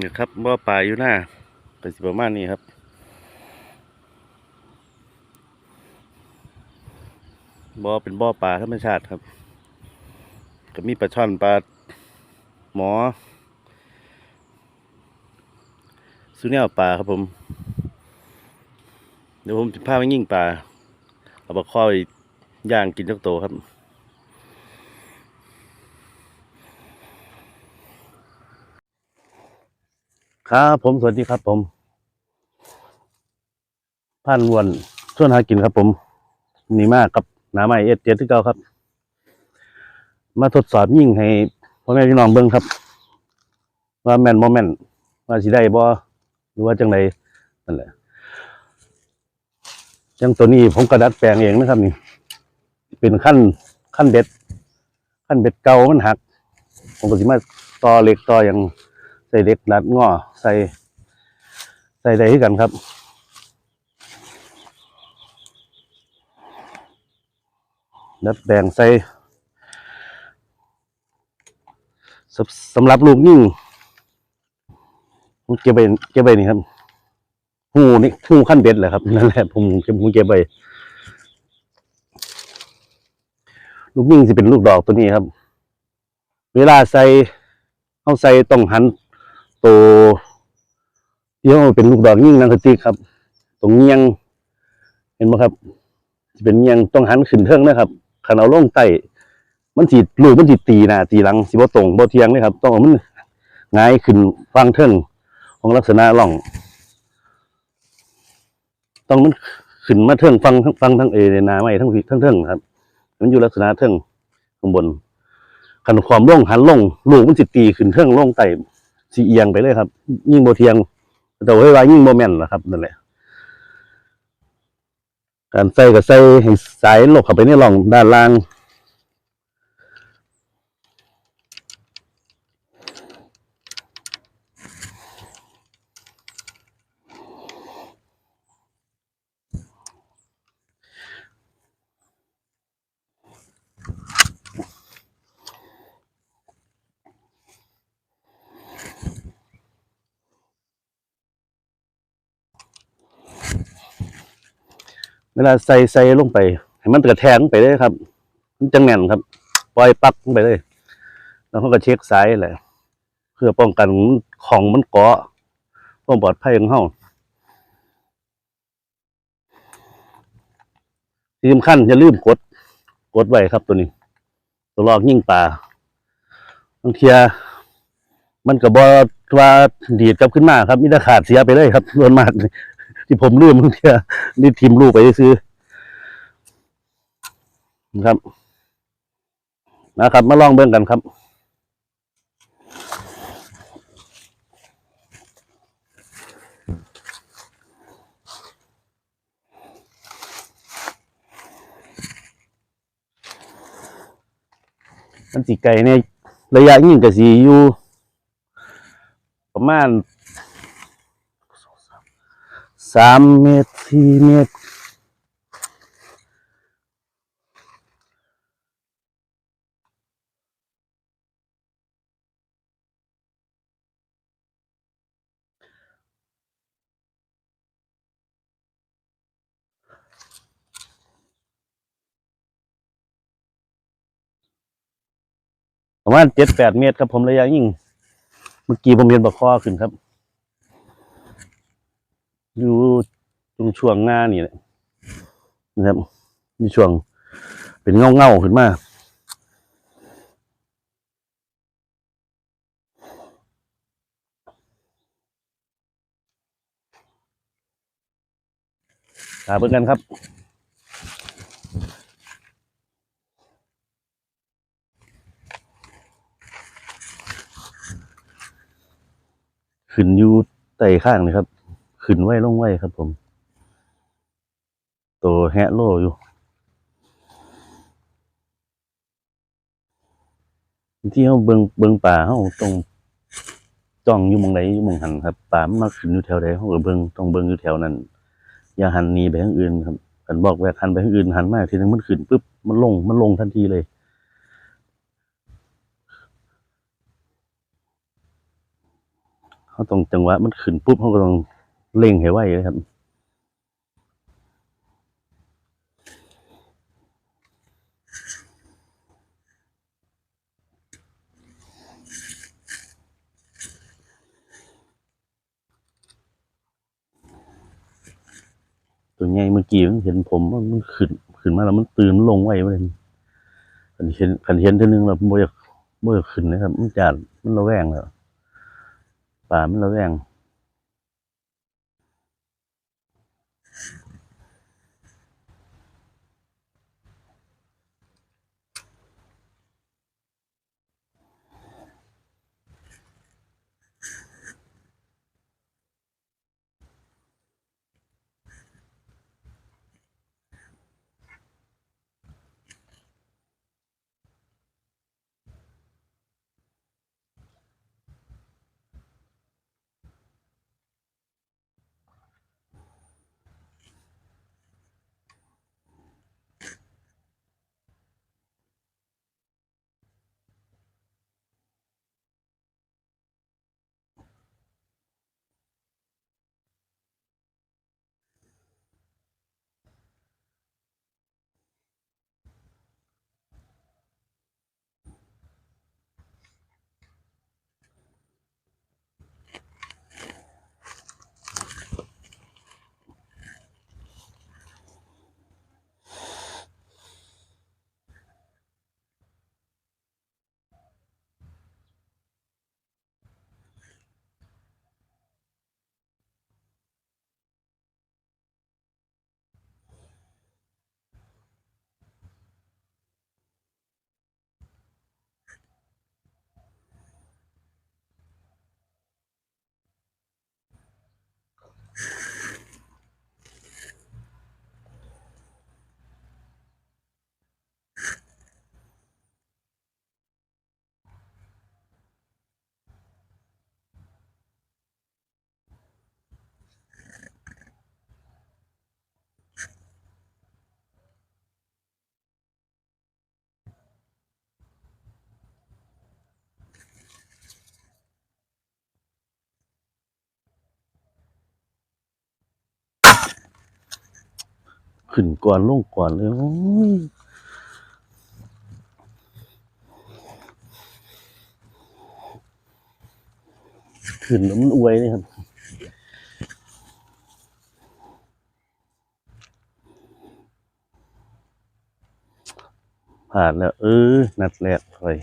นี่ครับบ่อปลาอยู่หน้าก็สิประมาณนี้ครับบ่อเป็นบ่อปลาธรรมชาติครับ ก็มีปลาช่อนปลาหมอสุเนียปลาครับผม เดี๋ยวผมจะพาไปยิ่งปลาเอาปลาข้อยย่างกินจักโตครับ ครับผมสวัสดีครับ ผมผ่านวนชวนหากินครับ ผมนี่มากกับหนาไม้เอสเจ็ดที่เก้าครับ มาทดสอบยิ่งให้พ่อแม่พี่น้องเบิ่งครับ ว่าแม่นบ่แม่นว่าสิได้บ่หรือว่าจังไดนั่นแหละจังตัวนี้ผมกระดัดแปลงเองนะครับ นี่ เป็นขั้นขั้นเบ็ดขั้นเบ็ดเก่ามันหัก ผมก็สิมาต่อเหล็กต่ออย่าง ใส่เล็กรัดง้อใส่ ใส่ได้คือกันครับนัดแบ่งใส่สำหรับลูกยิ่งเก็บไปเก็บไปนี่ครับหูนี่หูขั้นเบ็ดแหละครับนั่นแหละผมเก็บผมเก็บไปลูกยิ่งจะเป็นลูกดอกตัวนี้ครับ เวลาใส่เอาใส่ต้องหัน ตัวที่เขาเป็นลูกดอกยิ่งนังกะติกครับ ตรงเงียง เห็นไหมครับจะเป็นเงียงต้องหันขึ้นเทิงนะครับขันเอาล่องไตมันจีลูกมันจีตีนะตีหลังสิบ่ตรงบ่เทียงเลยครับ ต้องเอามันหงายขึ้นฟังเทิงของลักษณะร่อง ต้องมันขึ้นมาเทิงฟังฟังทั้งเอในาไม่ทั้งทั้งเทิงครับ มันอยู่ลักษณะเทิงข้างบนขันความล่องหันล่องลูกมันจิตีขึ้นเทิงล่องไต สีเอียงไปเลยครับ ยิ่งโบเทียง แต่ว่าว่ายิ่งโบแม่นล่ะครับนั่นแหละการใส่ก็ใส่ให้สายลกเข้าไปในร่องด้านล่าง เวลาใส่ใส่ลงไป ให้มันกระแทกลงไปเลยครับ มันจะแน่นครับ ปล่อยปักลงไปเลย แล้วเขาก็เช็คสายแหละ เพื่อป้องกันของมันเกาะความปลอดภัยของเขาที่สำคัญอย่าลืมกด กดไว้ครับตัวนี้ ตัวลอกยิ่งปลาบางเทียมันก็บอว่าดีดกลับขึ้นมาครับมิได้ขาดเสียไปเลยครับส่วนมาก ที่ผมลืมบางเทียนี่ทีมลูกไปซื้อนะครับนะครับ มาลองเบิ่งกันครับมันสีไก่เนี่ยระยะยิ่งกับสีอยู่ประมาณ สามเมตรสี่เมตรประมาณเจ็ดแปดเมตรครับผมระยะยิ่ง เมื่อกี้ผมเห็นบะคอขึ้นครับ อยู่ตรงช่วงหน้านี่แหละนะครับมีช่วงเป็นเงาเงาขึ้นมาหาเพื่อนกันครับขึ้นอยู่ไต่ข้างเลยครับ ขึ้นไว้ลงไว้ครับผม ตัวแฮะโลอยู่ที่เขาเบิงเบิงป่าเขาต้องจ้องอยู่มองใดอยู่มองหันครับป่ามันมาขึ้นอยู่แถวใดเขาก็เบิงต้องเบิงอยู่แถวนั้นอย่าหันหนีไปทางอื่นครับกันบอกแวกหันไปทางอื่นหันมาทีนึงมันขึ้นปุ๊บมันลงมันลงทันทีเลยเขาต้องจังหวะมันขึ้นปุ๊บเขาก็ต้อง เร่งให้ไวเลยครับ ตัวใหญ่เมื่อกี้มันเห็นผมมันขึ้นขึ้นมาแล้วมันตื่นมันลงไวเลยขันเห็นขันเห็นท่านึงแล้วมันบ่อยากบ่อยากขึ้นนะครับ มันจานมันระแวงแล้วป่ามันระแวง ขึ้นก่อนลงก่อนเลยโอ้ยขึ้นแล้วมันอวยเลยครับผ่านแล้ว เออ นัดแรกเลย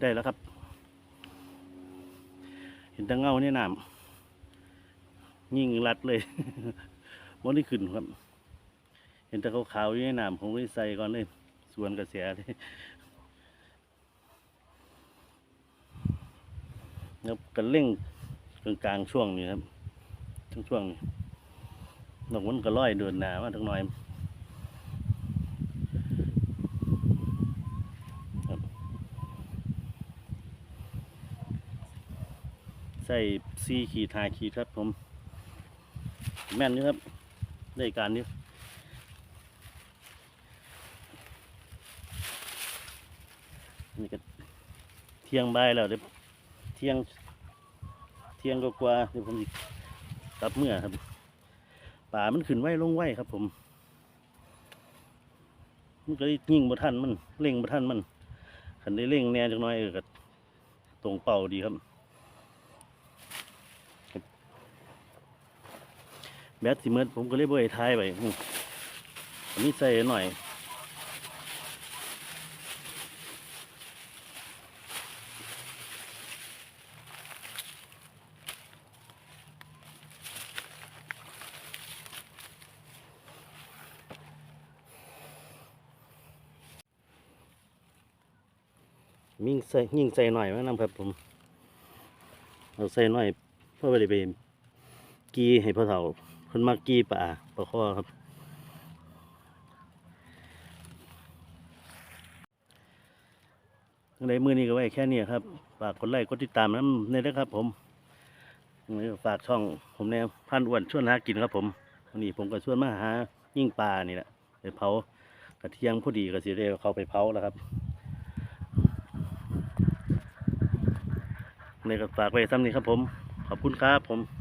ได้แล้วครับ เห็นแตะเงาในน้ำยิ่งรัดเลยวันนี้ขึ้นครับ เห็นแต่ขาวๆอยู่ในน้ำผมก็ใส่ก่อนเลยสวนกระแสเลยแล้วกันเร่งกลางๆช่วงนี้ครับช่วงช่วงนี้นอกมันก็ร้อยเดินหนามาทั้งหน่อย ใส่ซีขีดหาขีดครับผม แม่นนี่ครับ ได้การนี้นี่ก็เที่ยงบ่ายแล้วเดี๋ยวเที่ยงเที่ยงก็กว่าเดี๋ยวผมสิกลับเมื่อครับป่ามันขึ้นไว้ลงไว้ครับ ผม มันก็เลยยิงบ่ทันมันเร่งบ่ทันมันขันได้เร่งแน่จักหน้อยเออก็ตรงเป่าดีครับ แบตสิเมิดผมก็เลยบ่ได้ทายไปอืมอันนี้ใส่หน่อยมิ่งใส่ยิ่งใส่หน่อยมั้งนะครับผมเราใส่หน่อยเพื่อไปด้ไปกีให้พ่อเฒ่า เพิ่นมากีป่าปลาข้อครับในมือนี้ก็ไว้แค่นี้ครับ ฝากกดไลค์กดติดตามน้ำในด้ครับ ผมฝากช่องผมแนวพันอ้วนชวนหากินครับ ผมวันนี้ผมก็ชวนมาหายิ่งปลานี่แหละไปเผากระเทียงพอดีก็สิได้เอาเขาไปเผาแล้วครับในก็ฝากไว้ซ้ำนี้ครับผม ขอบคุณครับผม